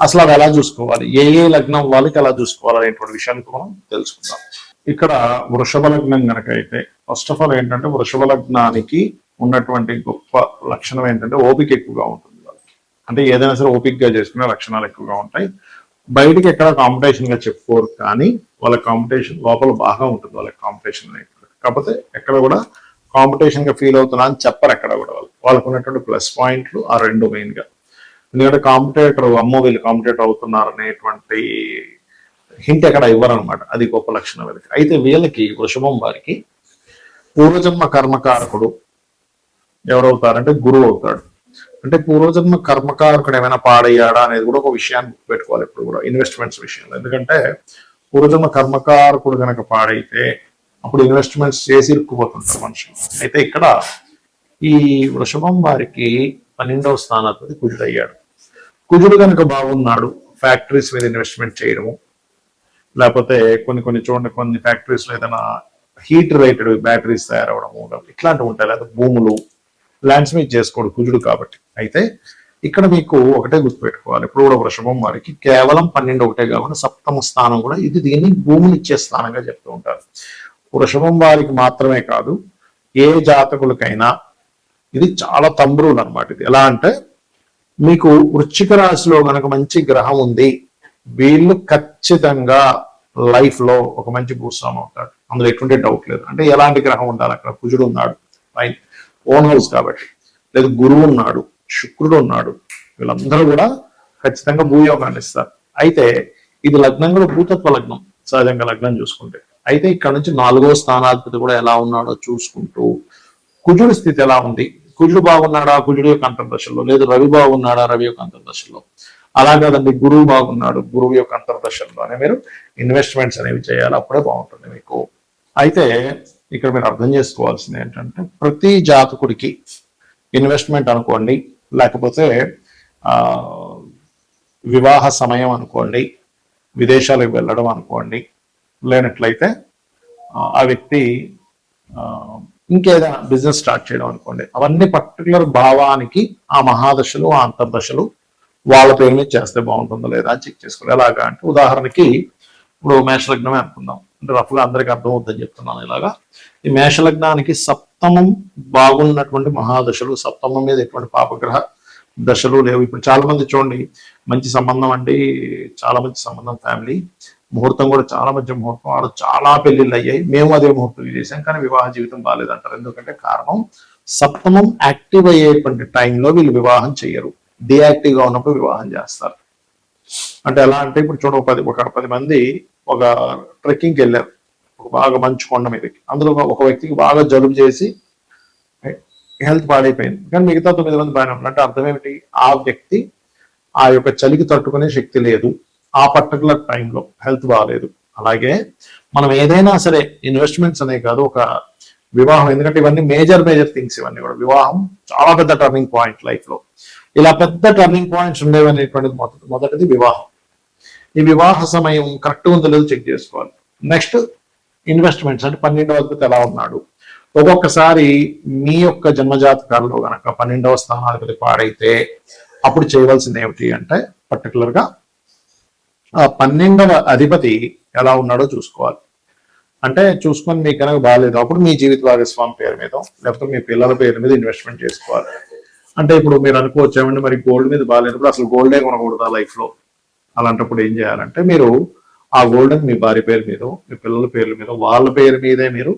అసలు అవి ఎలా చూసుకోవాలి? ఏ ఏ లగ్నం వాళ్ళకి ఎలా చూసుకోవాలి అనేటువంటి విషయాన్ని మనం తెలుసుకుందాం. ఇక్కడ వృషభ లగ్నం గనక అయితే ఫస్ట్ ఆఫ్ ఆల్ ఏంటంటే వృషభ లగ్నానికి ఉన్నటువంటి గొప్ప లక్షణం ఏంటంటే ఓపిక ఎక్కువగా ఉంటుంది వాళ్ళకి. అంటే ఏదైనా సరే ఓపికగా చేసుకునే లక్షణాలు ఎక్కువగా ఉంటాయి. బయటికి ఎక్కడ కాంపిటీషన్గా చెప్పుకోరు కానీ వాళ్ళ కాంపిటీషన్ లోపల బాగా ఉంటుంది వాళ్ళ కాంపిటీషన్ కాకపోతే ఎక్కడ కూడా కాంపిటీషన్గా ఫీల్ అవుతున్నా అని చెప్పరు ఎక్కడ కూడా వాళ్ళు. వాళ్ళకు ఉన్నటువంటి ప్లస్ పాయింట్లు ఆ రెండు మెయిన్గా. ఎందుకంటే కాంపిటేటర్ అమ్మో వీళ్ళు కాంపిటేటర్ అవుతున్నారు అనేటువంటి హింట్ ఎక్కడ ఇవ్వరనమాట. అది గొప్ప లక్షణం వీళ్ళకి అయితే వీళ్ళకి వృషభం వారికి పూర్వజన్మ కర్మకారకుడు ఎవరవుతారంటే గురువు అవుతాడు. అంటే పూర్వజన్మ కర్మకారకుడు ఏమైనా పాడయ్యాడా అనేది కూడా ఒక విషయాన్ని పెట్టుకోవాలి ఇప్పుడు కూడా ఇన్వెస్ట్మెంట్స్ విషయంలో. ఎందుకంటే పూర్వజన్మ కర్మకారకుడు కనుక పాడైతే అప్పుడు ఇన్వెస్ట్మెంట్స్ చేసి ఇరుక్కుపోతుంటారు మనుషులు. అయితే ఇక్కడ ఈ వృషభం వారికి పన్నెండవ స్థానాధిపతి కుజుడయ్యాడు. కుజుడు కనుక బాగున్నాడు ఫ్యాక్టరీస్ మీద ఇన్వెస్ట్మెంట్ చేయడము లేకపోతే కొన్ని కొన్ని చూడండి కొన్ని ఫ్యాక్టరీస్లో ఏదైనా హీట్ రిలేటెడ్ బ్యాటరీస్ తయారవడము ఇట్లాంటివి ఉంటాయి లేదా భూములు ల్యాండ్స్ మీద చేసుకోడు కుజుడు కాబట్టి. అయితే ఇక్కడ మీకు ఒకటే గుర్తుపెట్టుకోవాలి ఇప్పుడు కూడా వృషభం వారికి కేవలం పన్నెండు ఒకటే కాకుండా సప్తమ స్థానం కూడా ఇది దీన్ని భూములు ఇచ్చే స్థానంగా చెప్తూ ఉంటారు. వృషభం వారికి మాత్రమే కాదు ఏ జాతకులకైనా ఇది చాలా తంబ్రులు అన్నమాట ఇది. ఎలా అంటే మీకు వృశ్చిక రాశిలో గనక మంచి గ్రహం ఉంది వీళ్ళు ఖచ్చితంగా లైఫ్లో ఒక మంచి భూస్వామి అవుతాడు అందులో ఎటువంటి డౌట్ లేదు. అంటే ఎలాంటి గ్రహం ఉండాలి? అక్కడ కుజుడు ఉన్నాడు ఫైన్ ఓన్ హౌస్ కాబట్టి. లేదు గురువు ఉన్నాడు శుక్రుడు ఉన్నాడు. వీళ్ళందరూ కూడా ఖచ్చితంగా భూయోగాన్ని ఇస్తారు. అయితే ఇది లగ్నం కూడా భూతత్వ లగ్నం సహజంగా లగ్నం చూసుకుంటే. అయితే ఇక్కడ నుంచి నాలుగో స్థానాధిపతి కూడా ఎలా ఉన్నాడో చూసుకుంటూ కుజుడి స్థితి ఎలా ఉంది? కుజుడు బాగున్నాడా? కుజుడు యొక్క అంతర్దశలో. లేదు రవి బాగున్నాడా? రవి యొక్క అంతర్దశలో. అలా కాదండి గురువు బాగున్నాడు. గురువు యొక్క అంతర్దశలోనే మీరు ఇన్వెస్ట్మెంట్స్ అనేవి చేయాలి. అప్పుడే బాగుంటుంది మీకు. అయితే ఇక్కడ మీరు అర్థం చేసుకోవాల్సింది ఏంటంటే ప్రతి జాతకుడికి ఇన్వెస్ట్మెంట్ అనుకోండి లేకపోతే వివాహ సమయం అనుకోండి విదేశాలకు వెళ్ళడం అనుకోండి లేనట్లయితే ఆ, వ్యక్తి ఇంకేదైనా బిజినెస్ స్టార్ట్ చేయడం అనుకోండి. అవన్నీ పర్టికులర్ భావానికి ఆ మహాదశలు ఆ అంతర్దశలు వాళ్ళ పేరు మీద చేస్తే బాగుంటుందో లేదా అని చెక్ చేసుకోవాలి ఎలాగా అంటే ఉదాహరణకి ఇప్పుడు మేషలగ్నమే అనుకుందాం. అంటే రఫ్గా అందరికీ అర్థం అవుతుందని చెప్తున్నాను ఇలాగా. ఈ మేషలగ్నానికి సప్తమం బాగున్నటువంటి మహాదశలు సప్తమం మీద ఎటువంటి పాపగ్రహ దశలు లేవు. ఇప్పుడు చాలా మంది చూడండి మంచి సంబంధం అండి చాలా మంచి సంబంధం ఫ్యామిలీ ముహూర్తం కూడా చాలా మంచి ముహూర్తం. ఆడ చాలా పెళ్ళిళ్ళు అయ్యాయి. మేము అదే ముహూర్తం చేసాం కానీ వివాహ జీవితం బాగాలేదంటారు ఎందుకంటే కారణం సప్తమం యాక్టివ్ అయ్యేటువంటి టైంలో వీళ్ళు వివాహం చేయరు డియాక్టివ్గా ఉన్నప్పుడు వివాహం చేస్తారు. అంటే ఎలా అంటే ఇప్పుడు చూడ పది ఒక పది మంది ఒక ట్రెక్కింగ్కి వెళ్ళారు. ఒక బాగా మంచి కొండ మీదకి. అందులో ఒక- ఒక వ్యక్తికి బాగా జలుబు చేసి హెల్త్ పాడైపోయింది. కానీ మిగతా తొమ్మిది మంది బాగానే ఉన్నారు. అంటే అర్థం ఏమిటి? ఆ వ్యక్తి ఆ యొక్క చలికి తట్టుకునే శక్తి లేదు. ఆ పర్టికులర్ టైంలో హెల్త్ బాగాలేదు అలాగే మనం ఏదైనా సరే ఇన్వెస్ట్మెంట్స్ అనే కాదు ఒక వివాహం. ఎందుకంటే ఇవన్నీ మేజర్ మేజర్ థింగ్స్ ఇవన్నీ కూడా. వివాహం చాలా పెద్ద టర్నింగ్ పాయింట్ లైఫ్లో. ఇలా పెద్ద టర్నింగ్ పాయింట్స్ ఉండేవి అనేటువంటిది మొదటి మొదటిది వివాహం. ఈ వివాహ సమయం కరెక్ట్ ఉందో లేదో చెక్ చేసుకోవాలి. నెక్స్ట్ ఇన్వెస్ట్మెంట్స్ అంటే పన్నెండవ అధిపతి ఎలా ఉన్నాడు? ఒక్కొక్కసారి మీ యొక్క జన్మజాతకాలలో గనక పన్నెండవ స్థానాధిపతి పాడైతే అప్పుడు చేయవలసింది ఏమిటి అంటే పర్టికులర్గా ఆ పన్నెండవ అధిపతి ఎలా ఉన్నాడో చూసుకోవాలి. అంటే చూసుకొని మీకు కనుక బాగాలేదు అప్పుడు మీ జీవిత భాగస్వామి పేరు మీద లేకపోతే మీ పిల్లల పేరు మీద ఇన్వెస్ట్మెంట్ చేసుకోవాలి. అంటే ఇప్పుడు మీరు అనుకోవచ్చు ఏమండి మరి గోల్డ్ మీద బాగాలేనప్పుడు అసలు గోల్డే కొనకూడదా లైఫ్లో అలాంటప్పుడు ఏం చేయాలంటే మీరు ఆ గోల్డ్ మీ భార్య పేరు మీద మీ పిల్లల పేర్ల మీద వాళ్ళ పేరు మీదే మీరు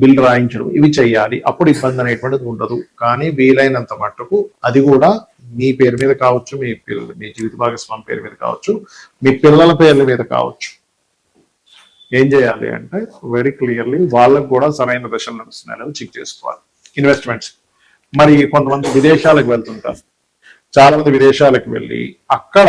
బిల్ రాయించడం. ఇవి చేయాలి అప్పుడు ఇబ్బంది అనేటువంటిది ఉండదు. కానీ వీలైనంత మట్టుకు అది కూడా మీ పేరు మీద కావచ్చు మీ పిల్లల మీ జీవిత భాగస్వామి పేరు మీద కావచ్చు మీ పిల్లల పేర్ల మీద కావచ్చు. ఏం చేయాలి అంటే వెరీ క్లియర్లీ వాళ్ళకు కూడా సరైన దశలు నడుస్తున్నాయని చెక్ చేసుకోవాలి. ఇన్వెస్ట్మెంట్స్ మరి కొంతమంది విదేశాలకు వెళ్తుంటారు. చాలా మంది విదేశాలకు వెళ్ళి అక్కడ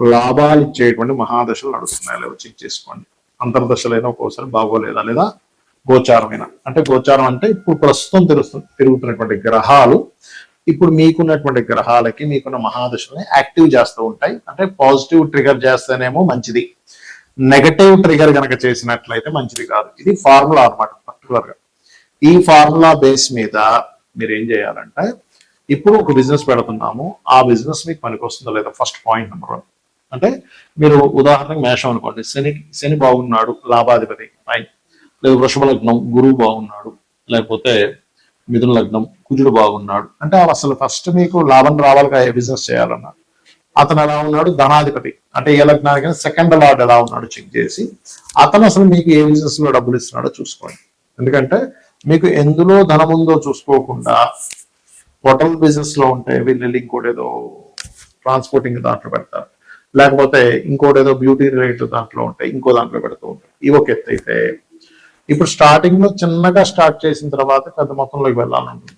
లాభాలు ఇచ్చేటువంటి మహాదశలు నడుస్తున్నాయి. లేవో చెక్ చేసుకోండి. అంతర్దశలైనా ఒక్కోసారి బాగోలేదా? లేదా గోచారమైన? అంటే గోచారం అంటే ఇప్పుడు ప్రస్తుతం తిరుగుతు తిరుగుతున్నటువంటి గ్రహాలు. ఇప్పుడు మీకున్నటువంటి గ్రహాలకి మీకున్న మహాదశల్ని యాక్టివ్ చేస్తూ ఉంటాయి. అంటే పాజిటివ్ ట్రిగర్ చేస్తేనేమో మంచిది. నెగటివ్ ట్రిగర్ కనుక చేసినట్లయితే మంచిది కాదు. ఇది ఫార్ములా అనమాట పర్టికులర్గా ఈ ఫార్ములా బేస్ మీద మీరు ఏం చేయాలంటే ఇప్పుడు ఒక బిజినెస్ పెడుతున్నాము. ఆ బిజినెస్ మీకు పనికొస్తుందో లేదా? First point number one. అంటే మీరు ఉదాహరణకు మేషం అనుకోండి. శని శని బాగున్నాడు లాభాధిపతి ఫైన్ లేదు వృషభ లగ్నం గురువు బాగున్నాడు లేకపోతే మిథున లగ్నం కుజుడు బాగున్నాడు. అంటే అసలు ఫస్ట్ మీకు లాభం రావాలి ఏ బిజినెస్ చేయాలన్నా. అతను ఎలా ఉన్నాడు? ధనాధిపతి. అంటే ఏ లగ్నానికి సెకండ్ లార్డ్ ఎలా ఉన్నాడు చెక్ చేసి అతను అసలు మీకు ఏ బిజినెస్లో డబ్బులు ఇస్తున్నాడో చూసుకోండి. ఎందుకంటే మీకు ఎందులో ధనం ఉందో చూసుకోకుండా హోటల్ బిజినెస్లో ఉంటే వీళ్ళు ఇంకోటి ఏదో ట్రాన్స్పోర్టింగ్ దాంట్లో పెడతారు. లేకపోతే ఇంకోటి ఏదో బ్యూటీ రిలేటెడ్ దాంట్లో ఉంటాయి ఇంకో దాంట్లో పెడుతూ ఉంటాయి ఇవి ఒక ఎత్తు అయితే ఇప్పుడు స్టార్టింగ్లో చిన్నగా స్టార్ట్ చేసిన తర్వాత పెద్ద మొత్తంలోకి వెళ్ళాలంటుంది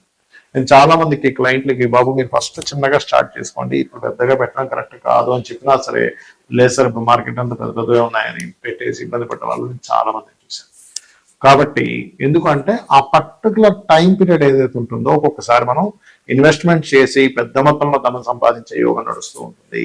నేను చాలా మందికి క్లయింట్లకి బాబు మీరు ఫస్ట్ చిన్నగా స్టార్ట్ చేసుకోండి ఇప్పుడు పెద్దగా పెట్టడం కరెక్ట్ కాదు అని చెప్పినా సరే లేదు సార్ ఇప్పుడు మార్కెట్ అంతా పెద్ద పెద్దగా ఉన్నాయని పెట్టేసి ఇబ్బంది పడ్డ వాళ్ళు నేను చాలా మంది చూశాను. కాబట్టి ఎందుకంటే ఆ పర్టికులర్ టైం పీరియడ్ ఏదైతే ఉంటుందో ఒక్కొక్కసారి మనం ఇన్వెస్ట్మెంట్ చేసి పెద్ద మొత్తంలో ధనం సంపాదించే యోగం నడుస్తూ ఉంటుంది.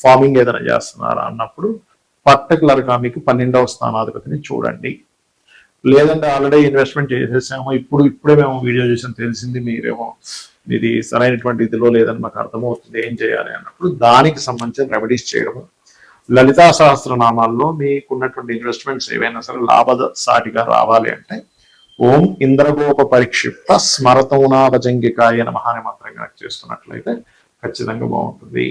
ఫార్మింగ్ ఏదైనా చేస్తున్నారా అన్నప్పుడు పర్టికులర్గా మీకు పన్నెండవ స్థానాధిపతిని చూడండి. లేదంటే ఆల్రెడీ ఇన్వెస్ట్మెంట్ చేసేసాము ఇప్పుడు ఇప్పుడే మేము వీడియో చూసాం తెలిసింది మీరేమో ఇది సరైనటువంటి ఇదిలో లేదని మాకు అర్థమవుతుంది ఏం చేయాలి అన్నప్పుడు దానికి సంబంధించిన రెమెడీస్ చేయడము. లలితా సహస్రనామాల్లో మీకున్నటువంటి ఇన్వెస్ట్మెంట్స్ ఏవైనా సరే లాభ సాటిగా రావాలి అంటే ఓం ఇంద్రగోప పరిక్షిప్త స్మరతౌనాభజంగికాయ మహాని మంత్రం కనుక చేస్తున్నట్లయితే ఖచ్చితంగా బాగుంటుంది.